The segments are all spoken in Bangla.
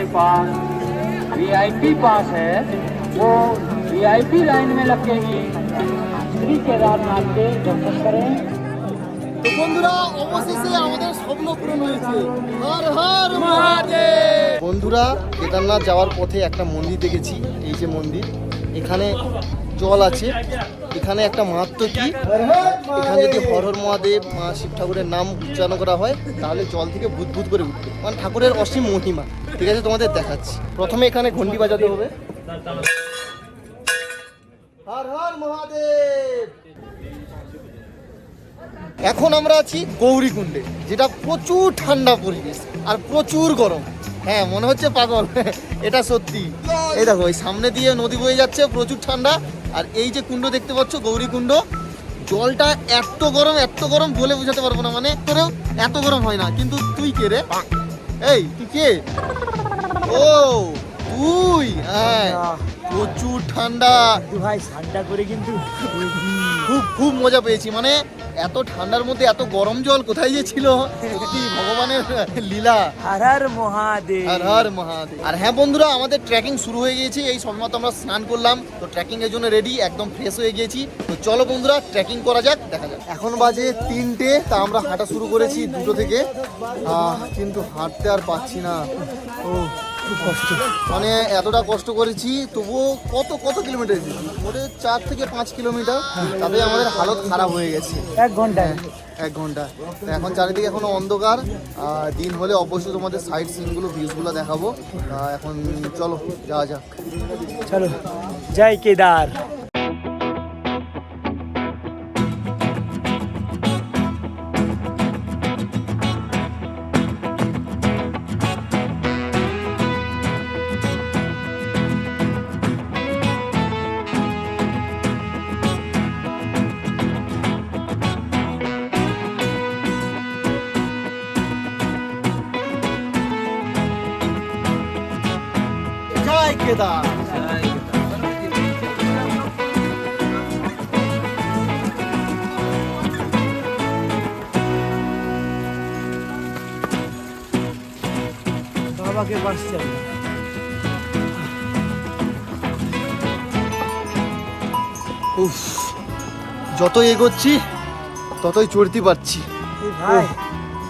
वालों के पास वीआईपी पास है वो वीआईपी लाइन में लग के ही श्री केदारनाथ के दर्शन करें তো বন্ধুরা অবশেষে আমাদের স্বপ্ন পূরণ হয়েছে হর হর মহাদেব বন্ধুরা কেদারনাথ যাওয়ার পথে একটা মন্দির দেখেছি এই যে মন্দির এখানে জল আছে। এখানে একটা মাহাত্ম কি? এখানে যদি হর হর মহাদেব, মা শিব ঠাকুরের নাম উচ্চারণ করা হয়, তাহলে জল থেকে বুদবুদ করে উঠবে। মানে ঠাকুরের অসীম মহিমা। ঠিক আছে, তোমাদের দেখাচ্ছি। প্রথমে এখানে ঘন্টি বাজাতে হবে। মহাদেব! এখন আমরা আছি গৌরীকুণ্ডে, যেটা প্রচুর ঠান্ডা পরিবেশ আর প্রচুর গরম। হ্যাঁ মনে হচ্ছে পাগল। এটা সত্যি। এই দেখো এই সামনে দিয়ে নদী বয়ে যাচ্ছে প্রচুর ঠান্ডা। আর এই যে কুণ্ড দেখতে পাচ্ছ গৌরীকুণ্ড জলটা এত গরম এত গরম বলে বোঝাতে পারব না। মানে তোরেও এত গরম হয় না। কিন্তু তুই কে রে? এই তুই কে? ও তুই হ্যাঁ প্রচুর ঠান্ডা। ভাই ঠান্ডা করে কিন্তু খুব খুব মজা পেয়েছি। মানে এত ঠান্ডার মধ্যে এত গরম জল কোথায় যে ছিল? সত্যি ভগবানের লীলা। হর হর মহাদেব। আর হর মহাদেব। আর হ্যাঁ বন্ধুরা আমাদের ট্রেকিং শুরু হয়ে গিয়েছে। এই সময় সময়মতো আমরা স্নান করলাম। তো ট্রেকিং এর জন্য রেডি একদম ফ্রেশ হয়ে গিয়েছি। তো চলো বন্ধুরা ট্রেকিং করা যাক দেখা যাক। এখন বাজে তিনটে তা আমরা হাঁটা শুরু করেছি দুটো থেকে। আহ, কিন্তু হাঁটতে আর পাচ্ছি না। ও। খুব কষ্ট। মানে এতটা কষ্ট করেছি তবুও কত কত কিলোমিটার ওদের চার থেকে পাঁচ কিলোমিটার। তাতে আমাদের হালত খারাপ হয়ে গেছে। এক ঘণ্টা। এক ঘণ্টা। এখন চারিদিকে এখনও অন্ধকার। দিন হলে অবশ্যই তোমাদের সাইড সিনগুলো ভিউজগুলো দেখাবো। এখন চলো যাওয়া যাক। চলো। জয় কেদার। বাবাকে পাশ চল উফ যত এগোচ্ছি ততই চড়তে পারছি ভাই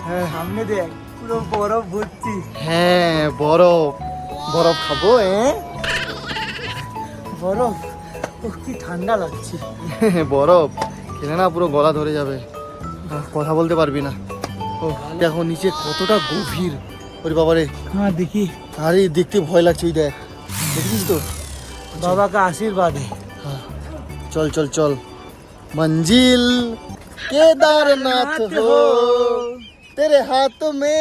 হ্যাঁ। সামনে দেখ পুরো বরফ ভর্তি হ্যাঁ বরফ। বরফ খাব হ্যাঁ বরফ। কি ঠান্ডা লাগছে। বরফ। কেনে না পুরো গলা ধরে যাবে। কথা বলতে পারবি না। ও দেখো নিচে কতটা গভীর। ওরে বাবারে। হ্যাঁ দেখি। আরে দেখতে ভয় লাগছে ওই দেখ। দেখছিস তো? বাবাকে আশীর্বাদ। চল চল চল। মঞ্জিল কেদারনাথ হো। তেরে হাত মে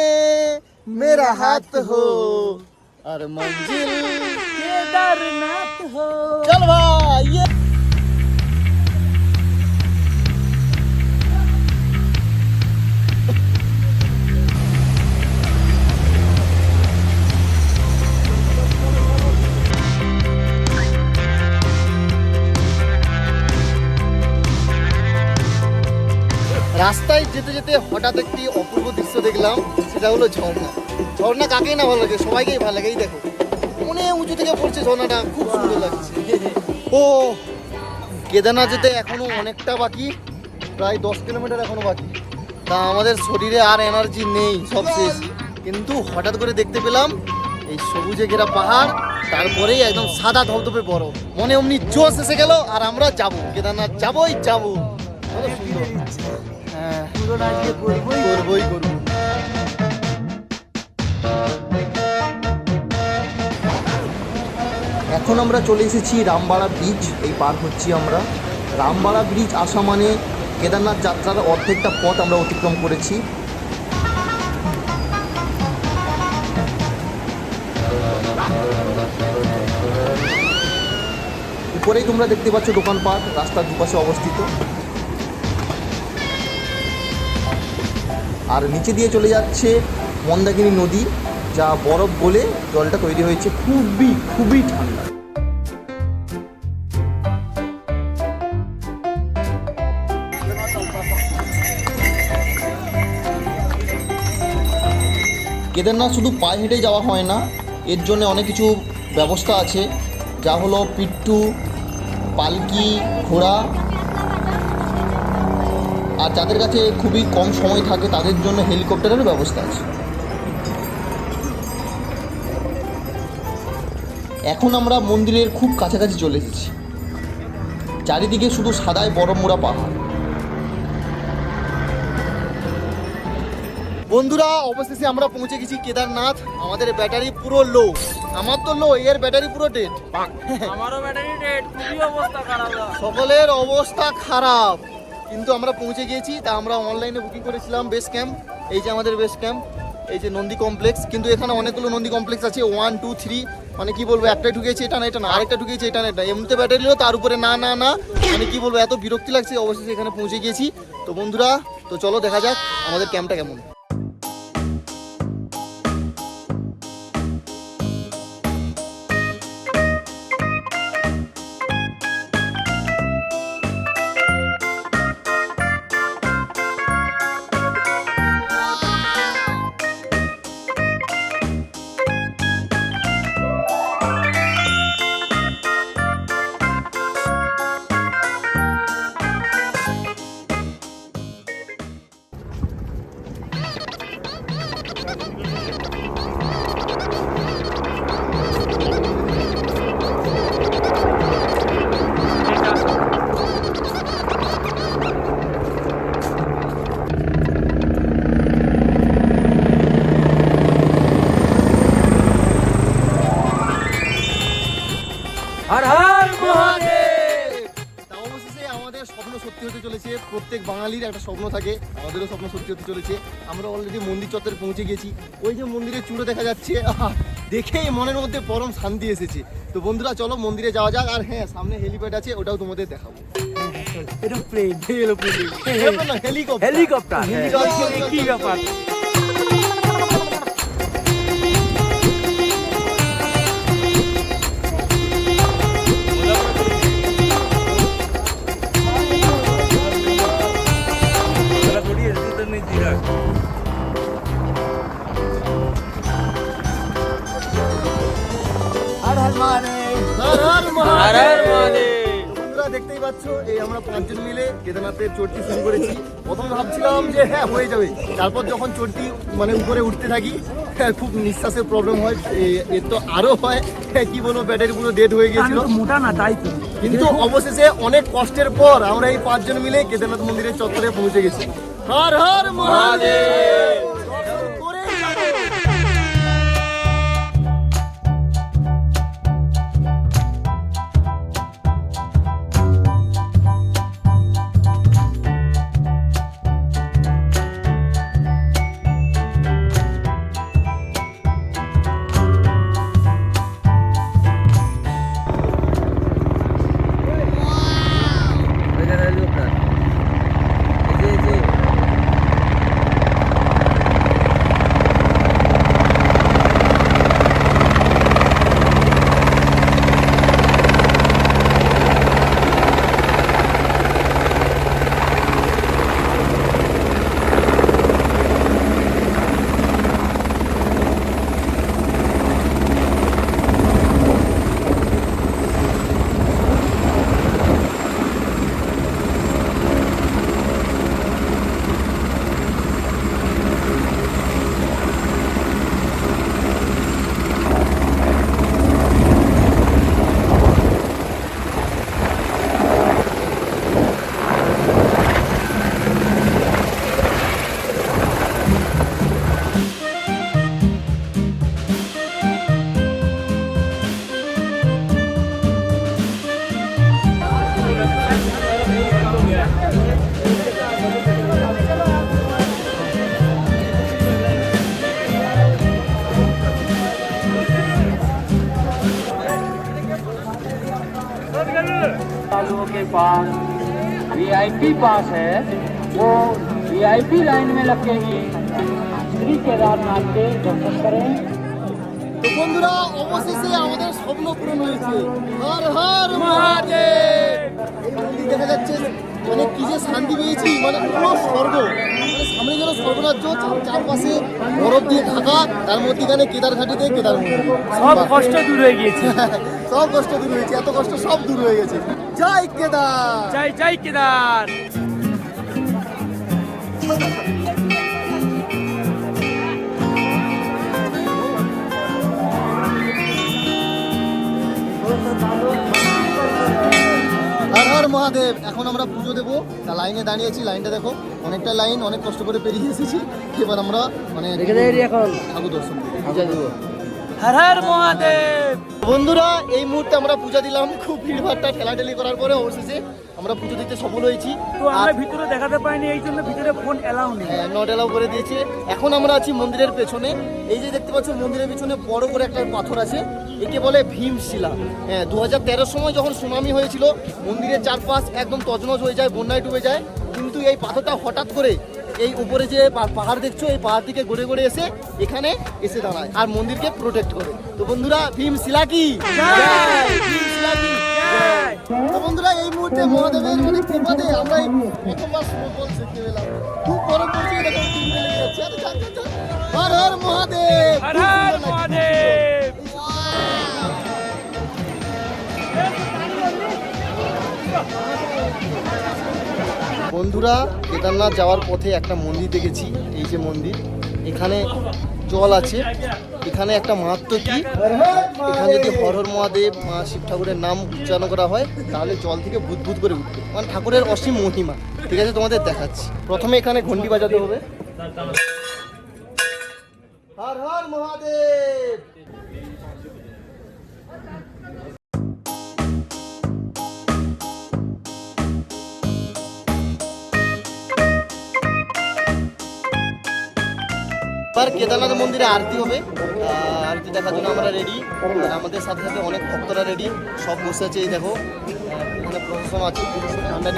মেরা হাত হো। আর মঞ্জিল केदारनाथ हो चल भाई ये রাস্তায় যেতে যেতে হঠাৎ একটি অপূর্ব দৃশ্য দেখলাম সেটা হলো ঝর্ণা ঝর্ণা কাকেই না ভালো লাগে সবাইকেই ভালো লাগে এই দেখো অনেক উঁচু থেকে পড়ছে ঝর্ণাটা। খুব সুন্দর লাগছে। ও কেদারনাথ যেতে এখনও অনেকটা বাকি। প্রায় দশ কিলোমিটার এখনও বাকি। তা আমাদের শরীরে আর এনার্জি নেই সব শেষ। কিন্তু হঠাৎ করে দেখতে পেলাম এই সবুজে ঘেরা পাহাড় তারপরেই একদম সাদা ধবধবে বরফ। মনে অমনি জোশ এসে গেল আর আমরা যাব। কেদারনাথ যাবই যাব। হ্যাঁ। করবই করব এখন আমরা চলে এসেছি রামবাড়া ব্রিজ এই পার হচ্ছি আমরা। রামবাড়া ব্রিজ আসা মানে কেদারনাথ যাত্রার অর্ধেকটা পথ আমরা অতিক্রম করেছি। উপরেই তোমরা দেখতে পাচ্ছ দোকানপাট, রাস্তার দুপাশে অবস্থিত। আর নিচে দিয়ে চলে যাচ্ছে মন্দাকিনী নদী। যা বরফ গলে জলটা তৈরি হয়েছে খুবই খুবই ঠান্ডা। কেদারনাথ শুধু পায়ে হেঁটে যাওয়া হয় না, এর জন্য অনেক কিছু ব্যবস্থা আছে, যা হলো পিট্টু, পালকি, ঘোড়া। আর যাদের কাছে খুবই কম সময় থাকে, তাদের জন্য হেলিকপ্টারের ব্যবস্থা আছে। এখন আমরা মন্দিরের খুব কাছাকাছি চলে এসেছি। চারিদিকে শুধু সাদায় বরফমোড়া পাহাড়। বন্ধুরা অবশেষে আমরা পৌঁছে গেছি কেদারনাথ। আমাদের ব্যাটারি পুরো লো আমার তো লো এর ব্যাটারি পুরো ডেড আমারও ব্যাটারি ডেট খুবই অবস্থা খারাপ। সকলের অবস্থা খারাপ। কিন্তু আমরা পৌঁছে গিয়েছি তা আমরা অনলাইনে বুকিং করেছিলাম বেস ক্যাম্প এই যে আমাদের বেস ক্যাম্প এই যে নন্দী কমপ্লেক্স কিন্তু এখানে অনেকগুলো নন্দী কমপ্লেক্স আছে। ওয়ান টু থ্রি মানে কি বলব একটা ঢুকেছে, এটা না এটা না, আরেকটা ঢুকেছে, এটা না, এটা এমনিতে ব্যাটারি হলো তার উপরে না না না। মানে কি বলব, এত বিরক্তি লাগছে, অবশেষে এখানে পৌঁছে গিয়েছি। তো বন্ধুরা, তো চলো দেখা যাক, আমাদের ক্যাম্পটা কেমন। হর হর মহাদেব। তা অবশেষে আমাদের স্বপ্ন সত্যি হতে চলেছে। প্রত্যেক বাঙালির একটা স্বপ্ন থাকে আমাদেরও স্বপ্ন সত্যি হতে চলেছে। আমরা অলরেডি মন্দির চত্বরে পৌঁছে গেছি। ওই যে মন্দিরের চূড়ো দেখা যাচ্ছে দেখেই মনের মধ্যে পরম শান্তি এসেছে। তো বন্ধুরা চলো মন্দিরে যাওয়া যাক। আর হ্যাঁ সামনে হেলিপ্যাড আছে ওটাও তোমাদের দেখাবো। এটা প্লেন হেলিকপ্টার হেলিকপ্টার কি ব্যাপার? পাচ্ছ এই আমরা পাঁচজন মিলে কেদারনাথের চড়তে শুরু করেছি। প্রথমে ভাবছিলাম যে হ্যাঁ হয়ে যাবে। তারপর যখন চড়তি মানে উপরে উঠতে থাকি হ্যাঁ, খুব নিঃশ্বাসের প্রবলেম হয়। এর তো আরও হয়। হ্যাঁ, কি বলব ব্যাটারি পুরো ডেড হয়ে গিয়েছিল। মোটা না তাই তো। কিন্তু অবশেষে অনেক কষ্টের পর আমরা এই পাঁচজন মিলে কেদারনাথ মন্দিরের চত্বরে পৌঁছে গেছি। হর হর মহাদেব! पास वीआईपी पास है वो वीआईपी लाइन में लग के ही श्री केदारनाथ के दर्शन करें তো বন্ধুরা অবশেষে আমাদের স্বপ্ন পূরণ হয়েছে হর হর মহাদেব এই মন্দির দেখা যাচ্ছে মানে কি যে শান্তি পেয়েছি মানে পুরো স্বর্গ মানে সামনে যেন স্বর্গরাজ্য চার- চারপাশে বরফ দিয়ে ঢাকা তার মধ্যেখানে কেদার ঘাটিতে কেদার মন্দির সব কষ্ট দূর হয়ে গিয়েছে সব কষ্ট দূর হয়েছে এত কষ্ট সব দূর হয়ে গেছে। জয় কেদার! চাই চাই কেদার! হর হর মহাদেব এখন আমরা পুজো দেবো। তা লাইনে দাঁড়িয়েছি লাইনটা দেখো অনেকটা লাইন অনেক কষ্ট করে পেরিয়ে এসেছি। এবার আমরা মানে এখন। ঠাকুর দর্শন পূজা দেবো। হর হর মহাদেব। বন্ধুরা এই মুহূর্তে আমরা পূজা দিলাম খুব ভিড় ভিড়ভাড়টা ঠেলাঠেলি করার পরে অবশেষে আমরা পুজো দিতে সফল হয়েছি। তো আমরা ভিতরে দেখাতে পাইনি এই জন্য ভিতরে ফোন এলাও নেই। নট এলাও করে দিয়েছে। এখন আমরা আছি মন্দিরের পেছনে। এই যে দেখতে পাচ্ছ মন্দিরের পেছনে বড় করে একটা পাথর আছে। একে বলে ভীমশিলা। হ্যাঁ দু হাজার সময় যখন সুনামি হয়েছিল মন্দিরের চারপাশ একদম তজনজ হয়ে যায় বন্যায় ডুবে যায়। কিন্তু এই পাথরটা হঠাৎ করে এই উপরে যে পাহাড় দেখছ এই পাহাড় থেকে গড়ে গড়ে এসে এখানে এসে দাঁড়ায় আর মন্দিরকে প্রোটেক্ট করে। তো বন্ধুরা ভীমশিলা শিলাকি! তো বন্ধুরা এই মুহূর্তে মহাদেবের মানে কৃপাতে আমরা এই প্রথমবার পেলাম খুব বড় দেখো। হর হর মহাদেব! বন্ধুরা, কেদারনাথ যাওয়ার পথে একটা মন্দির দেখেছি, এই যে মন্দির। এখানে জল আছে। এখানে একটা মাহাত্ম কি? এখানে যদি হর হর মহাদেব, মা শিব ঠাকুরের নাম উচ্চারণ করা হয়, তাহলে জল থেকে বুদবুদ করে উঠবে। মানে ঠাকুরের অসীম মহিমা। ঠিক আছে, তোমাদের দেখাচ্ছি। প্রথমে এখানে ঘন্টি বাজাতে হবে। হর হর মহাদেব! এবার কেদারনাথ মন্দিরে আরতি হবে। আরতি দেখার জন্য আমরা রেডি আর আমাদের সাথে সাথে অনেক ভক্তরা রেডি সব বসে আছে এই দেখো। অনেক প্রশাসন আছে। আমরা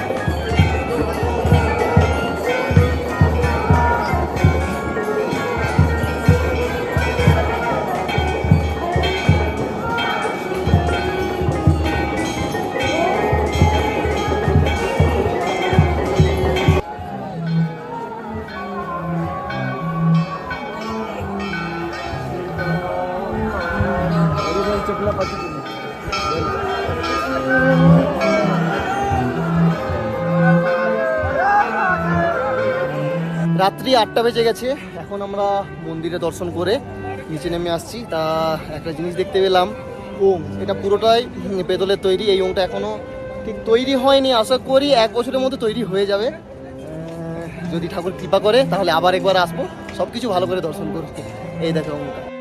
রাত্রি আটটা বেজে গেছে। এখন আমরা মন্দিরে দর্শন করে নিচে নেমে আসছি। তা একটা জিনিস দেখতে পেলাম। ওম, এটা পুরোটাই বেদলের তৈরি। এই ওমটা এখনও ঠিক তৈরি হয়নি। আশা করি এক বছরের মধ্যে তৈরি হয়ে যাবে। যদি ঠাকুর কৃপা করে, তাহলে আবার একবার আসব। সব কিছু ভালো করে দর্শন করতে এই দেখো ওমটা।